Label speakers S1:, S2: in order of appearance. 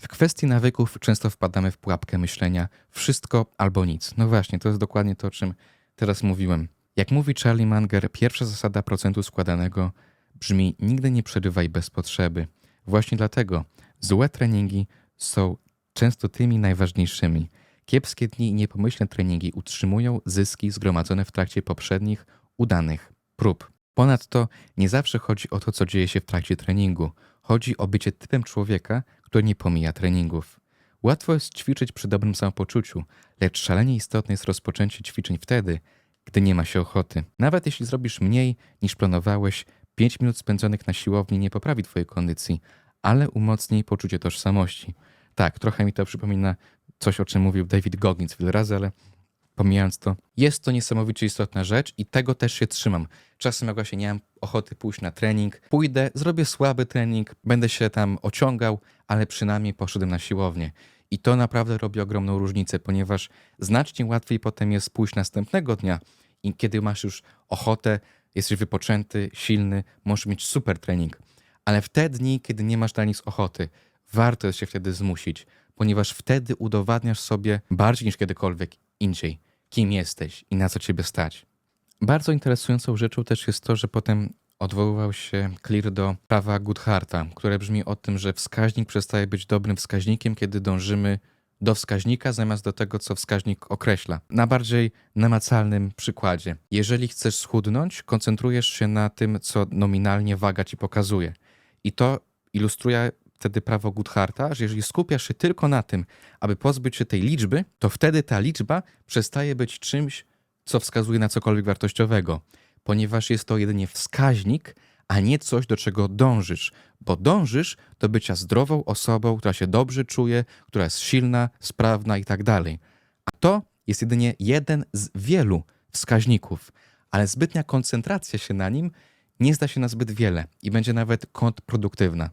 S1: W kwestii nawyków często wpadamy w pułapkę myślenia wszystko albo nic. No właśnie, to jest dokładnie to, o czym teraz mówiłem. Jak mówi Charlie Munger, pierwsza zasada procentu składanego brzmi nigdy nie przerywaj bez potrzeby. Właśnie dlatego złe treningi są często tymi najważniejszymi. Kiepskie dni i niepomyślne treningi utrzymują zyski zgromadzone w trakcie poprzednich, udanych prób. Ponadto nie zawsze chodzi o to, co dzieje się w trakcie treningu. Chodzi o bycie typem człowieka, który nie pomija treningów. Łatwo jest ćwiczyć przy dobrym samopoczuciu, lecz szalenie istotne jest rozpoczęcie ćwiczeń wtedy, gdy nie ma się ochoty. Nawet jeśli zrobisz mniej niż planowałeś, 5 minut spędzonych na siłowni nie poprawi twojej kondycji, ale umocni poczucie tożsamości. Tak, trochę mi to przypomina coś, o czym mówił David Goggins wiele razy, ale pomijając to, jest to niesamowicie istotna rzecz i tego też się trzymam. Czasem jak właśnie nie mam ochoty pójść na trening, pójdę, zrobię słaby trening, będę się tam ociągał, ale przynajmniej poszedłem na siłownię. I to naprawdę robi ogromną różnicę, ponieważ znacznie łatwiej potem jest pójść następnego dnia i kiedy masz już ochotę, jesteś wypoczęty, silny, możesz mieć super trening. Ale w te dni, kiedy nie masz dla nic ochoty, warto jest się wtedy zmusić, ponieważ wtedy udowadniasz sobie bardziej niż kiedykolwiek indziej, kim jesteś i na co ciebie stać. Bardzo interesującą rzeczą też jest to, że potem odwoływał się Clear do prawa Goodharta, które brzmi o tym, że wskaźnik przestaje być dobrym wskaźnikiem, kiedy dążymy do wskaźnika zamiast do tego, co wskaźnik określa. Na bardziej namacalnym przykładzie. Jeżeli chcesz schudnąć, koncentrujesz się na tym, co nominalnie waga ci pokazuje. I to ilustruje wtedy prawo Goodharta, że jeżeli skupiasz się tylko na tym, aby pozbyć się tej liczby, to wtedy ta liczba przestaje być czymś, co wskazuje na cokolwiek wartościowego, ponieważ jest to jedynie wskaźnik, a nie coś, do czego dążysz, bo dążysz do bycia zdrową osobą, która się dobrze czuje, która jest silna, sprawna i tak dalej. A to jest jedynie jeden z wielu wskaźników, ale zbytnia koncentracja się na nim nie zda się na zbyt wiele i będzie nawet kontrproduktywna.